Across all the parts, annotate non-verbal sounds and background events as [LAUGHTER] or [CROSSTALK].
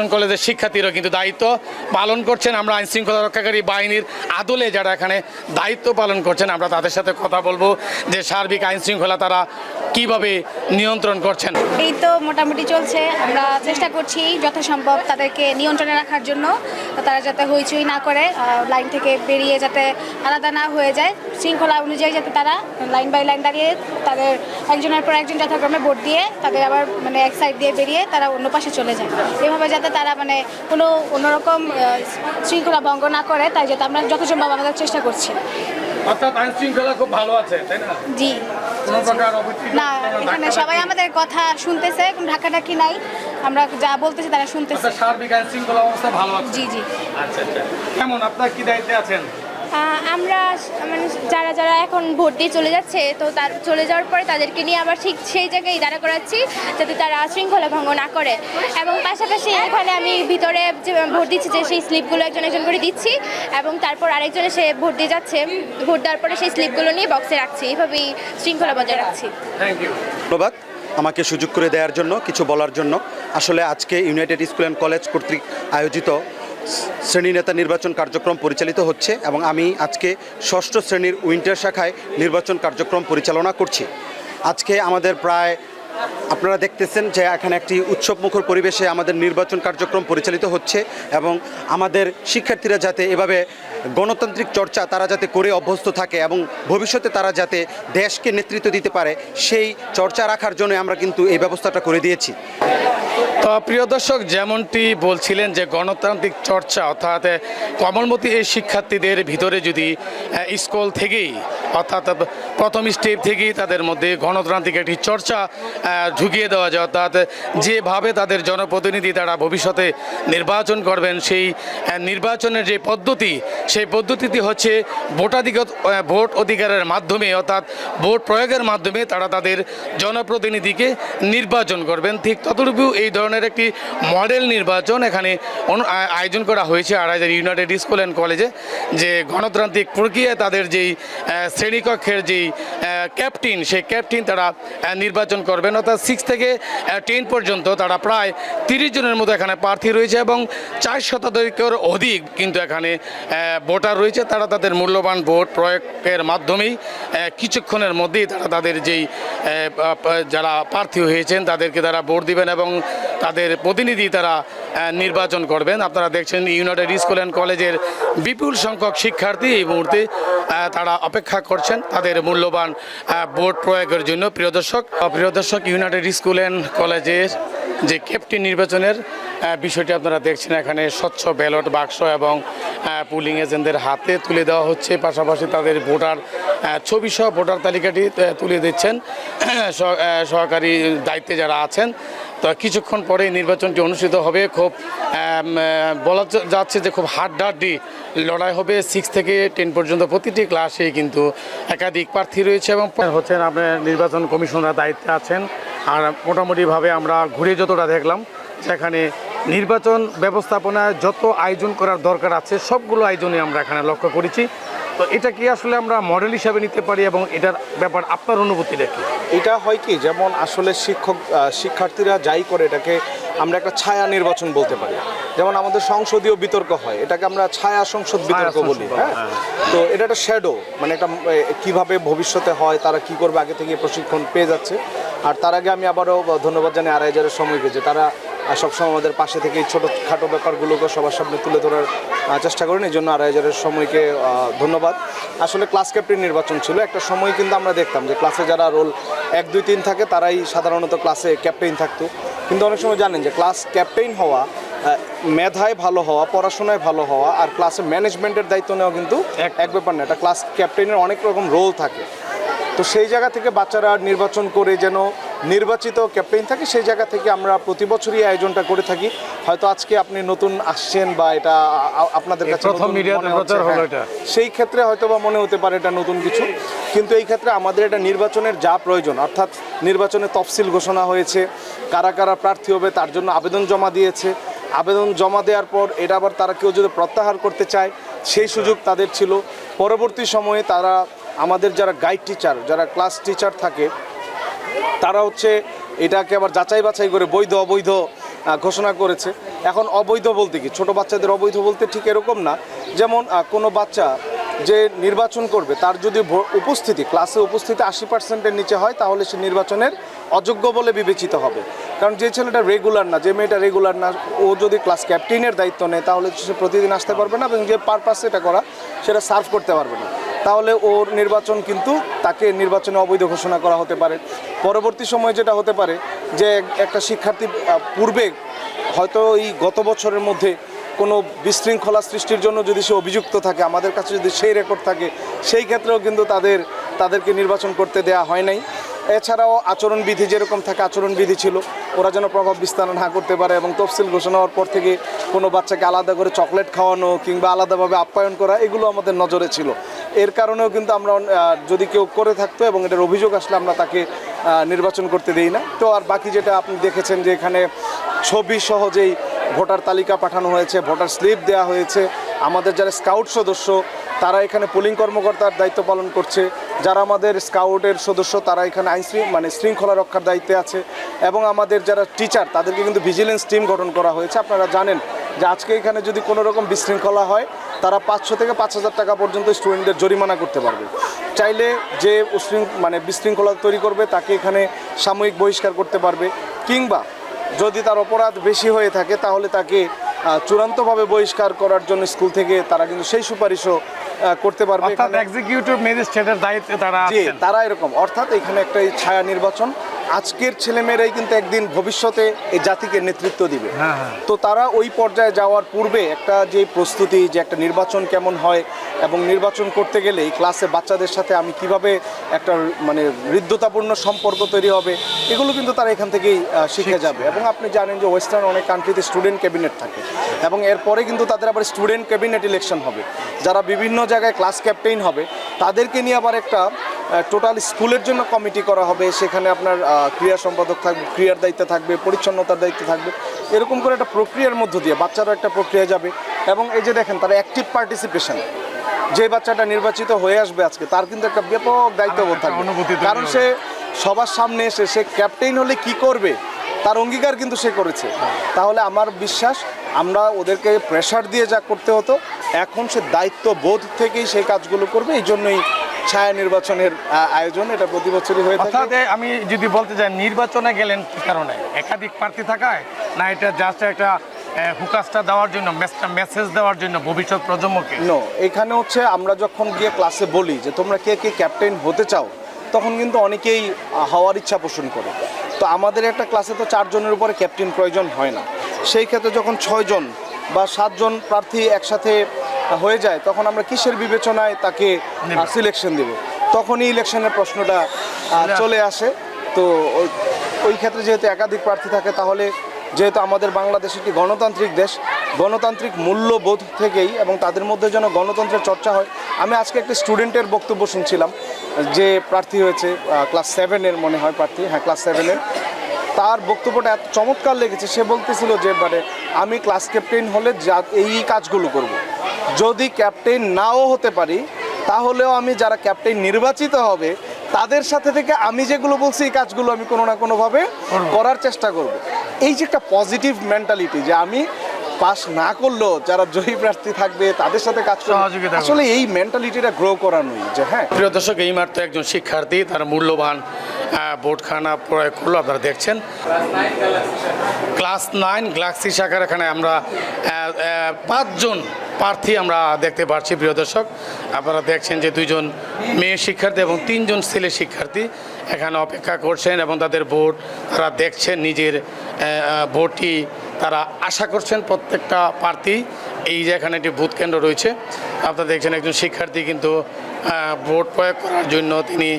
And কলেজের শিক্ষার্থীরা কিন্তু দায়িত্ব পালন করছেন। আমরা আইন শৃঙ্খলা রক্ষাকারী বাহিনীর আদলে যারা এখানে দায়িত্ব পালন করছেন, আমরা তাদের সাথে কথা বলব যে সার্বিক আইন শৃঙ্খলা তারা কীভাবে নিয়ন্ত্রণ করছেন। এই তো মোটামুটি চলছে। আমরা চেষ্টা করছি যথাসম্ভব তাদেরকে নিয়ন্ত্রণে রাখার জন্য, তারা যাতে হইচই না করে লাইন থেকে বেরিয়ে যাতে আলাদা না হয়ে যায়। শৃঙ্খলা অনুযায়ী যাতে তারা লাইন বাই লাইন দাঁড়িয়ে তাদের একজনের পর একজন যথাক্রমে ভোট দিয়ে তাদের আবার মানে এক সাইড দিয়ে বেরিয়ে তারা অন্য পাশে চলে যায়। এভাবে যাতে তারা মানে কোনো অন্যরকম শৃঙ্খলা ভঙ্গ না করে তাই যাতে আমরা যত সম্ভব আমাদের চেষ্টা করছি। অর্থাৎ আইন শৃঙ্খলা খুব ভালো আছে তাই না? জি। না এখানে সবাই আমাদের কথা শুনতেছে কোনো ঢাকাঢাকি নাই। আমরা যা বলতেছি তারা শুনতেছে। অর্থাৎ সার্বিক আইন শৃঙ্খলা অবস্থা ভালো আছে। জি জি। আচ্ছা আচ্ছা। কেমন আপনার কি দায়িত্বে আছেন? আমরা মানে যারা যারা এখন ভোট দিয়ে চলে যাচ্ছে তো তার চলে যাওয়ার পরে তাদেরকে নিয়ে আবার ঠিক সেই জায়গায় দাঁড়া করাচ্ছি যাতে তারা শৃঙ্খলা ভঙ্গ না করে। এবং পাশাপাশি এখানে আমি ভিতরে যে ভোট দিচ্ছি যে সেই স্লিপগুলো একজন একজন করে দিচ্ছি এবং তারপর আরেকজনে সে ভোট দিয়ে যাচ্ছে। ভোট দেওয়ার পরে সেই স্লিপগুলো নিয়ে বক্সে রাখছি। এইভাবেই শৃঙ্খলা বজায় রাখছি। থ্যাংক ইউ ধন্যবাদ আমাকে সুযোগ করে দেওয়ার জন্য কিছু বলার জন্য। আসলে আজকে ইউনাইটেড স্কুল অ্যান্ড কলেজ কর্তৃক আয়োজিত শ্রেণি নেতা নির্বাচন কার্যক্রম পরিচালিত হচ্ছে এবং আমি আজকে ষষ্ঠ শ্রেণির উইন্টার শাখায় নির্বাচন কার্যক্রম পরিচালনা করছি। আজকে আমাদের প্রায়, আপনারা দেখতেছেন যে এখানে একটি উৎসবমুখর পরিবেশে আমাদের নির্বাচন কার্যক্রম পরিচালিত হচ্ছে এবং আমাদের শিক্ষার্থীরা যাতে এভাবে গণতান্ত্রিক চর্চা তারা যাতে করে অভ্যস্ত থাকে এবং ভবিষ্যতে তারা যাতে দেশকে নেতৃত্ব দিতে পারে, সেই চর্চা রাখার জন্য আমরা কিন্তু এই ব্যবস্থাটা করে দিয়েছি। তো প্রিয় দর্শক, যেমনটি বলছিলেন যে গণতান্ত্রিক চর্চা, অর্থাৎ কমলমতি এই শিক্ষার্থীদের ভিতরে যদি স্কুল থেকেই, অর্থাৎ প্রথম স্টেপ থেকেই তাদের মধ্যে গণতান্ত্রিক একটি চর্চা ঢুকিয়ে দেওয়া যায়, অর্থাৎ, যেভাবে তাদের জনপ্রতিনিধি তারা ভবিষ্যতে নির্বাচন করবেন, সেই নির্বাচনের যে পদ্ধতি, সেই পদ্ধতিটি হচ্ছে ভোটাধিকার ভোট অধিকারের মাধ্যমে, অর্থাৎ, ভোট প্রয়োগের মাধ্যমে তারা তাদের জনপ্রতিনিধিকে নির্বাচন করবেন। ঠিক ততটুকু এই ধরনের একটি মডেল নির্বাচন এখানে আয়োজন করা হয়েছে আড়াইজার ইউনাইটেড স্কুল অ্যান্ড কলেজে, যে গণতান্ত্রিক প্রক্রিয়ায় তাদের যেই শ্রেণীকক্ষের যেই ক্যাপ্টেন, সেই ক্যাপ্টেন তারা নির্বাচন করবেন। অর্থাৎ সিক্স থেকে টেন পর্যন্ত তারা প্রায় তিরিশ জনের মতো এখানে প্রার্থী রয়েছে এবং চার শতাধিকের অধিক কিন্তু এখানে ভোটার রয়েছে। তারা তাদের মূল্যবান ভোট প্রয়োগের মাধ্যমেই কিছুক্ষণের মধ্যেই তারা তাদের যেই যারা প্রার্থী হয়েছেন তাদেরকে তারা ভোট দিবেন এবং তাদের প্রতিনিধি তারা নির্বাচন করবেন। আপনারা দেখছেন ইউনাইটেড স্কুল অ্যান্ড কলেজের বিপুল সংখ্যক শিক্ষার্থী এই মুহূর্তে তারা অপেক্ষা করছেন তাদের মূল্যবান ভোট প্রয়োগের জন্য। প্রিয় দর্শক প্রিয় দর্শক ইউনাইটেড স্কুল অ্যান্ড কলেজের যে কেপটি নির্বাচনের বিষয়টি আপনারা দেখছেন এখানে, স্বচ্ছ ব্যালট বাক্স এবং পুলিং এজেন্টদের হাতে তুলে দেওয়া হচ্ছে। পাশাপাশি তাদের ভোটার ছবি সহ ভোটার তালিকাটি তুলে দিচ্ছেন। [CLEARS THROAT] সহ- সহকারী দায়িত্বে যারা আছেন। তো কিছুক্ষণ পরে নির্বাচনটি অনুষ্ঠিত হবে। খুব বলা যাচ্ছে যে খুব হাড্ডাহাড্ডি লড়াই হবে সিক্স থেকে টেন পর্যন্ত প্রতিটি ক্লাসে কিন্তু একাধিক প্রার্থী রয়েছে এবং হচ্ছেন আপনার নির্বাচন কমিশনার দায়িত্বে আছেন। আর মোটামুটিভাবে আমরা ঘুরে যতটা দেখলাম সেখানে নির্বাচন ব্যবস্থাপনায় যত আয়োজন করার দরকার আছে সবগুলো আয়োজনই আমরা এখানে লক্ষ্য করেছি। তো এটা কি আসলে আমরা মডেল হিসাবে নিতে পারি এবং এটার ব্যাপার আপনার অনুভূতিটা কি? এটা হয় কি যেমন আসলে শিক্ষক শিক্ষার্থীরা যাই করে এটাকে আমরা একটা ছায়া নির্বাচন বলতে পারি। যেমন আমাদের সংসদীয় বিতর্ক হয় এটাকে আমরা ছায়া সংসদ বিতর্ক বলি হ্যাঁ? হ্যাঁ। তো এটা একটা শ্যাডো মানে একটা এ, কীভাবে ভবিষ্যতে হয় তারা কি করবে আগে থেকে প্রশিক্ষণ পেয়ে যাচ্ছে। আর তার আগে আমি আবারও ধন্যবাদ জানাই আড়াইজারের সময়কে যে তারা সবসময় আমাদের পাশে থেকে এই ছোটোখাটো ব্যাপারগুলোকে সবার সামনে তুলে ধরার চেষ্টা করেন। এই জন্য আড়াই হাজারের সময়কে ধন্যবাদ। আসলে ক্লাস ক্যাপ্টেন নির্বাচন ছিল একটা সময় কিন্তু আমরা দেখতাম যে ক্লাসে যারা রোল এক দুই তিন থাকে তারাই সাধারণত ক্লাসে ক্যাপ্টেন থাকতো। কিন্তু অনেক সময় জানেন যে ক্লাস ক্যাপ্টেন হওয়া মেধায় ভালো হওয়া পড়াশোনায় ভালো হওয়া আর ক্লাসে ম্যানেজমেন্টের দায়িত্ব নেওয়া কিন্তু এক- ব্যাপার না এটা ক্লাস ক্যাপ্টেনের অনেক রকম রোল থাকে তো সেই জায়গা থেকে বাচ্চারা নির্বাচন করে যেন নির্বাচিত ক্যাপ্টেন থাকে সেই জায়গা থেকে আমরা প্রতি বছরই আয়োজনটা করে থাকি হয়তো আজকে আপনি নতুন আসছেন বা এটা আপনাদের কাছে প্রথম প্রচার হলো হ্যাঁ। এটা। সেই ক্ষেত্রে হয়তো বা মনে হতে পারে এটা নতুন কিছু কিন্তু এই ক্ষেত্রে আমাদের এটা নির্বাচনের যা প্রয়োজন অর্থাৎ নির্বাচনে তফসিল ঘোষণা হয়েছে কারা কারা প্রার্থী হবে তার জন্য আবেদন জমা দিয়েছে আবেদন জমা দেওয়ার পর এটা আবার তারা কেউ যদি প্রত্যাহার করতে চায়, সেই সুযোগ তাদের ছিল। পরবর্তী সময়ে তারা আমাদের যারা গাইড টিচার যারা ক্লাস টিচার থাকে, তারা হচ্ছে এটাকে আবার যাচাই বাছাই করে বৈধ, অবৈধ ঘোষণা করেছে। এখন অবৈধ বলতে কি? ছোট বাচ্চাদের অবৈধ বলতে ঠিক এরকম না। যেমন কোনো বাচ্চা যে নির্বাচন করবে, তার যদি উপস্থিতি ক্লাসে উপস্থিতি আশি পার্সেন্টের নিচে হয়, তাহলে সে নির্বাচনের অযোগ্য বলে বিবেচিত হবে। কারণ যে ছেলেটা রেগুলার না, যে মেয়েটা রেগুলার না, ও যদি ক্লাস ক্যাপ্টেনের দায়িত্ব নেয়, তাহলে সে প্রতিদিন আসতে পারবে না এবং যে পারপাস এটা করা, সেটা সার্ভ করতে পারবে না। তাহলে ওর নির্বাচন কিন্তু তাকে নির্বাচনে অবৈধ ঘোষণা করা হতে পারে। পরবর্তী সময়ে যেটা হতে পারে, যে একটা শিক্ষার্থী পূর্বে হয়তো এই গত বছরের মধ্যে কোনো বিশৃঙ্খলা সৃষ্টির জন্য যদি সে অভিযুক্ত থাকে, আমাদের কাছে যদি সেই রেকর্ড থাকে, সেই ক্ষেত্রেও কিন্তু তাদের, তাদেরকে নির্বাচন করতে দেয়া হয় নাই। এছাড়াও আচরণবিধি যেরকম থাকে, আচরণবিধি ছিল। ওরা যেন প্রভাব বিস্তার না করতে পারে এবং তফসিল ঘোষণা হওয়ার পর থেকে কোনো বাচ্চাকে আলাদা করে চকলেট খাওয়ানো কিংবা আলাদাভাবে আপ্যায়ন করা, এগুলো আমাদের নজরে ছিল। এর কারণেও কিন্তু আমরা যদি কেউ করে থাকতো এবং এটার অভিযোগ আসলে আমরা তাকে নির্বাচন করতে দিই না। তো আর বাকি যেটা আপনি দেখেছেন যে এখানে ছবি সহজেই ভোটার তালিকা পাঠানো হয়েছে, ভোটার স্লিপ দেওয়া হয়েছে, আমাদের যারা স্কাউট সদস্য, তারা এখানে পোলিং কর্মকর্তার দায়িত্ব পালন করছে। যারা আমাদের স্কাউটের সদস্য, তারা এখানে আইনশৃঙ্খ মানে শৃঙ্খলা রক্ষার দায়িত্বে আছে এবং আমাদের যারা টিচার, তাদেরকে কিন্তু ভিজিলেন্স টিম গঠন করা হয়েছে। আপনারা জানেন যে আজকে এখানে যদি কোনো রকম বিশৃঙ্খলা হয়, তারা পাঁচশো থেকে পাঁচ হাজার টাকা পর্যন্ত স্টুডেন্টদের জরিমানা করতে পারবে। চাইলে যে মানে বিশৃঙ্খলা তৈরি করবে, তাকে এখানে সাময়িক বহিষ্কার করতে পারবে। কিংবা যদি তার অপরাধ বেশি হয়ে থাকে, তাহলে তাকে চূড়ান্তভাবে বহিষ্কার করার জন্য স্কুল থেকে তারা কিন্তু সেই সুপারিশও করতে পারবে অর্থাৎ এক্সিকিউটিভ ম্যাজিস্ট্রেটের দায়িত্বে তারা জি তারা এরকম। অর্থাৎ এখানে একটা ছায়া নির্বাচন আজকের ছেলেমেয়েরাই কিন্তু একদিন ভবিষ্যতে এই জাতিকে নেতৃত্ব দিবে। হ্যাঁ, হ্যাঁ। তো তারা ওই পর্যায়ে যাওয়ার পূর্বে একটা যে প্রস্তুতি যে একটা নির্বাচন কেমন হয় এবং নির্বাচন করতে গেলে এই ক্লাসে বাচ্চাদের সাথে আমি কীভাবে একটা মানে হৃদ্যতাপূর্ণ সম্পর্ক তৈরি হবে এগুলো কিন্তু তারা এখান থেকেই শিখে যাবে। এবং আপনি জানেন যে ওয়েস্টার্ন অনেক কান্ট্রিতে স্টুডেন্ট ক্যাবিনেট থাকে। এবং এরপরে কিন্তু তাদের আবার স্টুডেন্ট ক্যাবিনেট ইলেকশন হবে। যারা বিভিন্ন জায়গায় ক্লাস ক্যাপ্টেইন হবে তাদেরকে নিয়ে আবার একটা টোটাল স্কুলের জন্য কমিটি করা হবে। সেখানে আপনার ক্রীড়া সম্পাদক থাকবে ক্রীড়ার দায়িত্বে থাকবে পরিচ্ছন্নতার দায়িত্বে থাকবে। এরকম করে একটা প্রক্রিয়ার মধ্য দিয়ে বাচ্চারও একটা প্রক্রিয়া যাবে। এবং এই যে দেখেন তারা অ্যাক্টিভ পার্টিসিপেশন যে বাচ্চাটা নির্বাচিত হয়ে আসবে আজকে তার কিন্তু একটা ব্যাপক দায়িত্ববোধ থাকবে। কারণ সে সবার সামনে এসে সে ক্যাপ্টেইন হলে কি করবে? তার অঙ্গীকার কিন্তু সে করেছে। তাহলে আমার বিশ্বাস আমরা ওদেরকে প্রেশার দিয়ে যা করতে হতো এখন সে দায়িত্ববোধ থেকেই সেই কাজগুলো করবে এই জন্যই ছায়া নির্বাচনের আয়োজন এটা প্রতি বছরই হয়ে থাকে। আমি যদি বলতে চাই নির্বাচনে গেলেন কি কারণে? একাধিক প্রার্থী থাকায়? না এটা জাস্ট একটা হুকাসটা দেওয়ার জন্য মেসেজ দেওয়ার জন্য ভবিষ্যৎ প্রজন্মকে? নো এখানে হচ্ছে আমরা যখন গিয়ে ক্লাসে বলি যে তোমরা কে কে ক্যাপ্টেন হতে চাও তখন কিন্তু অনেকেই হওয়ার ইচ্ছা পোষণ করে। তো আমাদের একটা ক্লাসে তো চারজনের উপরে ক্যাপ্টেন প্রয়োজন হয় না। সেই ক্ষেত্রে যখন ছয়জন বা সাতজন প্রার্থী একসাথে হয়ে যায় তখন আমরা কিসের বিবেচনায় তাকে। সিলেকশন দেব? তখনই ইলেকশনের প্রশ্নটা চলে আসে। তো ওই ক্ষেত্রে যেহেতু একাধিক প্রার্থী থাকে তাহলে যেহেতু আমাদের বাংলাদেশ একটি গণতান্ত্রিক দেশ গণতান্ত্রিক মূল্যবোধ থেকেই এবং তাদের মধ্যে যেন গণতন্ত্রের চর্চা হয় আমি আজকে একটা স্টুডেন্টের বক্তব্য শুনছিলাম যে প্রার্থী হয়েছে ক্লাস সেভেনের মনে হয় প্রার্থী হ্যাঁ ক্লাস সেভেনের তার বক্তব্যটা এত চমৎকার লেগেছে সে বলতেছিল যে মানে আমি ক্লাস ক্যাপ্টেন হলে যা এই কাজগুলো করব। যদি ক্যাপ্টেন নাও হতে পারি তাহলেও আমি যারা ক্যাপ্টেন নির্বাচিত হবে তাদের সাথে থেকে আমি যেগুলো বলছি এই কাজগুলো আমি কোনো না কোনোভাবে করার চেষ্টা করব। এই যে একটা পজিটিভ মেন্টালিটি যে আমি পাস না করলেও যারা জয়ী প্রার্থী থাকবে তাদের সাথে কাজ করবে। আসলে এই মেন্টালিটিটা গ্রো করানোই যে হ্যাঁ। প্রিয় দর্শক এই মাত্র একজন শিক্ষার্থী তার মূল্যবান ভোটখানা প্রয়োগ করল। আপনারা দেখছেন। ক্লাস নাইন গ্লাক্সি শাখার এখানে আমরা পাঁচজন প্রার্থী আমরা দেখতে পাচ্ছি প্রিয় দর্শক। আপনারা দেখছেন যে দুইজন মেয়ে শিক্ষার্থী এবং তিনজন ছেলে শিক্ষার্থী। এখানে অপেক্ষা করছেন এবং তাদের ভোট, তারা দেখছেন নিজের ভোটটি তারা আশা করছেন প্রত্যেকটা প্রার্থী। এই যে এখানে একটি ভোট কেন্দ্র রয়েছে, আপনারা দেখছেন একজন শিক্ষার্থী কিন্তু ভোট প্রয়োগ করার জন্য তিনি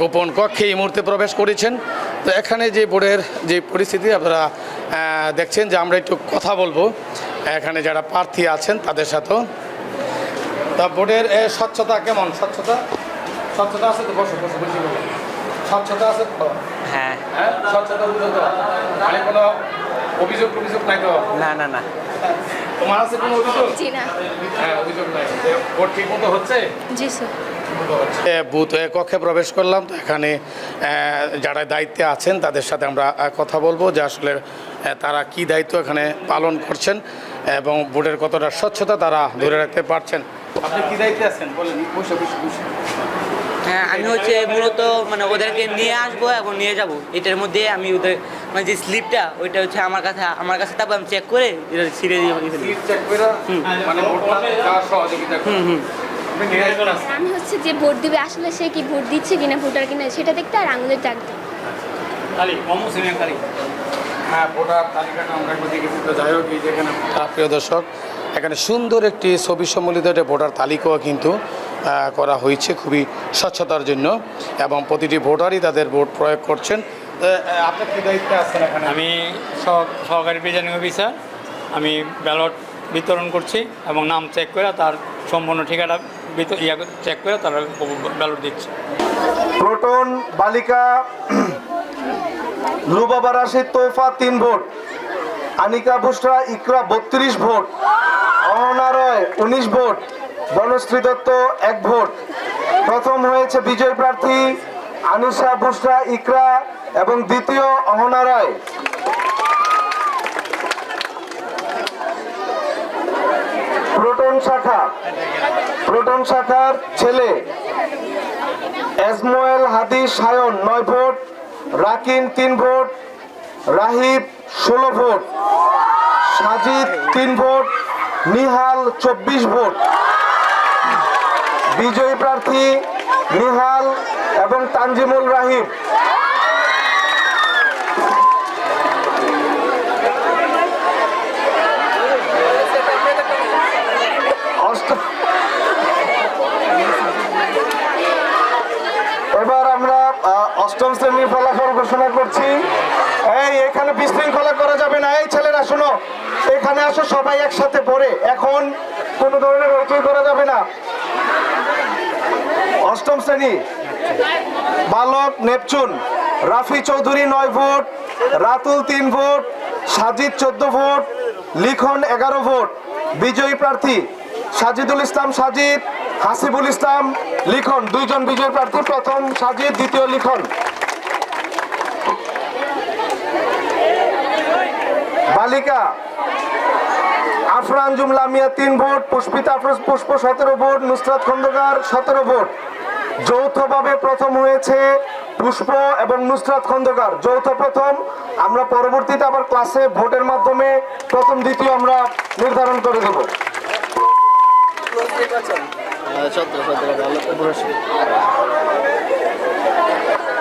গোপন কক্ষে এই মুহূর্তে প্রবেশ করেছেন। তো এখানে যে বোর্ডের যে পরিস্থিতি, আপনারা দেখছেন যে আমরা একটু কথা বলব। এখানে যারা প্রার্থী আছেন তাদের সাথেও। তা বোর্ডের স্বচ্ছতা কেমন? স্বচ্ছতা? স্বচ্ছতা আছে তো, বসো, বসে, বসো। স্বচ্ছতা আছে তো? হ্যাঁ। হ্যাঁ স্বচ্ছতা বুঝো তো। মানে কোনো অভিযোগ অভিযোগ নাই তো? না না না। তোমার আছে কোনো অভিযোগ? জি না। হ্যাঁ অভিযোগ নাই। ভোট ঠিক মতো হচ্ছে? জি স্যার। বুথ এ, কক্ষে প্রবেশ করলাম তো এখানে যারা দায়িত্বে আছেন তাদের সাথে আমরা কথা বলব যে আসলে তারা কি দায়িত্ব এখানে পালন করছেন এবং বোর্ডের কতটা স্বচ্ছতা তারা ধরে রাখতে পারছেন। আপনি কি দায়িত্বে আছেন? বলেন বসে বসে বসে। আমি হচ্ছে মূলত মানে ওদেরকে নিয়ে আসব এবং নিয়ে যাব। এটার মধ্যে আমি ওদের মানে যে স্লিপটা ওইটা হচ্ছে আমার কাছে আমার কাছে তারপর আমি চেক করে এটা ছিঁড়ে দিয়ে মানে হুম হুম? আমি হচ্ছে যে ভোট দিবে আসলে সে কি ভোট দিচ্ছে কিনা ভোটার কিনা সেটা দেখতে আর আঙুলের ডাক দিই হ্যাঁ ভোটার তালিকাটা আমরা একবার দেখেছি তো যাই হোক এই যেখানে প্রিয় দর্শক এখানে সুন্দর একটি ছবি সম্বলিত একটা ভোটার তালিকাও কিন্তু করা হয়েছে খুবই স্বচ্ছতার জন্য এবং প্রতিটি ভোটারই তাদের ভোট প্রয়োগ করছেন। আপনার কি দায়িত্বে আছেন এখানে? আমি সহ- সহকারী প্রিজাইডিং অফিসার। আমি ব্যালট বিতরণ করছি এবং নাম চেক করে তার সম্পূর্ণ ঠিকানা ইয়া চেক করে তারা ব্যালট দিচ্ছে। প্রোটন বালিকা লুবাবা রাশিদ তোফা তিন ভোট। আনিকা বুসরা ইকরা বত্রিশ ভোট। অহনা রয় উনিশ ভোট। বনশ্রী দত্ত এক ভোট। প্রথম হয়েছে বিজয় প্রার্থী আনিশা বুসরা ইকরা এবং দ্বিতীয় অহনা রায়। প্রোটন শাখা। প্রোটন শাখার ছেলে এজমোয়েল হাদি সায়ন নয় ভোট, রাকিন তিন ভোট, রাহিব ষোলো ভোট, সাজিদ তিন ভোট, নিহাল চব্বিশ ভোট। বিজয়ী প্রার্থী নিহাল এবং তানজিমুল অষ্ট- এবার আমরা অষ্টম শ্রেণির ফলাফল ঘোষণা করছি। এই, এখানে বিশৃঙ্খলা করা যাবে না। এই ছেলেরা, শোনো, এখানে আসো, সবাই একসাথে পড়ে। এখন কোনো ধরনের হইচই করা যাবে না। অষ্টম শ্রেণি। বালক নেপচুন। রাফি চৌধুরী নয় ভোট, রাতুল তিন ভোট, সাজিদ চোদ্দ ভোট, লিখন এগারো ভোট। বিজয়ী প্রার্থী সাজিদুল ইসলাম সাজিদ, হাসিবুল ইসলাম লিখন। দুইজন বিজয়ী প্রার্থী, প্রথম সাজিদ, দ্বিতীয় লিখন। বালিকা আফরান জুমলা মিয়া তিন ভোট, পুষ্পিতা পুষ্প সতেরো ভোট, নুসরাত খন্দকার সতেরো ভোট। যৌথভাবে প্রথম হয়েছে পুষ্প এবং নুসরাত খন্দকার। যৌথ প্রথম, আমরা পরবর্তীতে আবার ক্লাসে ভোটের মাধ্যমে প্রথম, দ্বিতীয় আমরা নির্ধারণ করে দেব।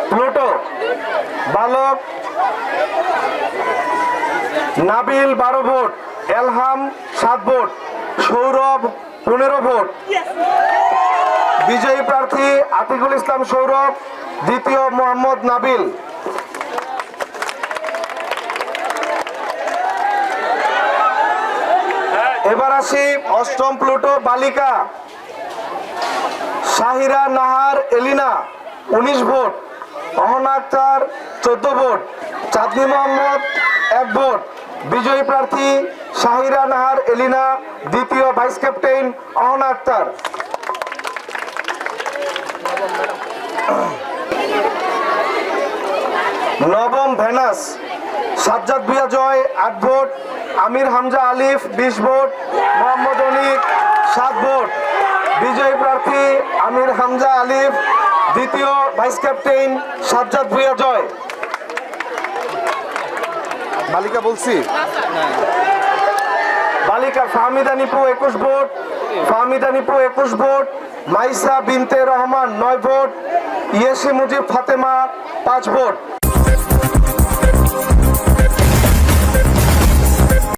প্লুটো, বালক। নাবিল বারো ভোট, এলহাম সাত ভোট, সৌরভ পনেরো ভোট। বিজয়ী প্রার্থী আতিকুল ইসলাম সৌরভ, দ্বিতীয় মোহাম্মদ নাবিল। এবার আসি অষ্টম প্লুটো বালিকা, শাহিরা নাহার এলিনা, উনিশ ভোট। অহনা আক্তার চোদ্দ ভোট, চাঁদনি মোহাম্মদ এক ভোট, বিজয়ী প্রার্থী শাহিরা নাহার এলিনা, দ্বিতীয় ভাইস ক্যাপ্টেন অহনা আক্তার নবম ভেনাস, সাজ্জাদ ভুয়া জয়, আট ভোট, আমির হামজা আলিফ, বিশ ভোট, মোহাম্মদ অনিক, সাত ভোট, বিজয়ী প্রার্থী আমির হামজা আলিফ দ্বিতীয় ভাইস ক্যাপ্টেন সাজ্জাদ ভুইয়া জয়। বালিকা বলছি? বালিকা ফাহমিদা নিপু একুশ ভোট, ফাহমিদা নিপু একুশ ভোট, মাইসা বিনতে রহমান নয় ভোট, ইয়েসি মুজিব ফাতেমা পাঁচ ভোট।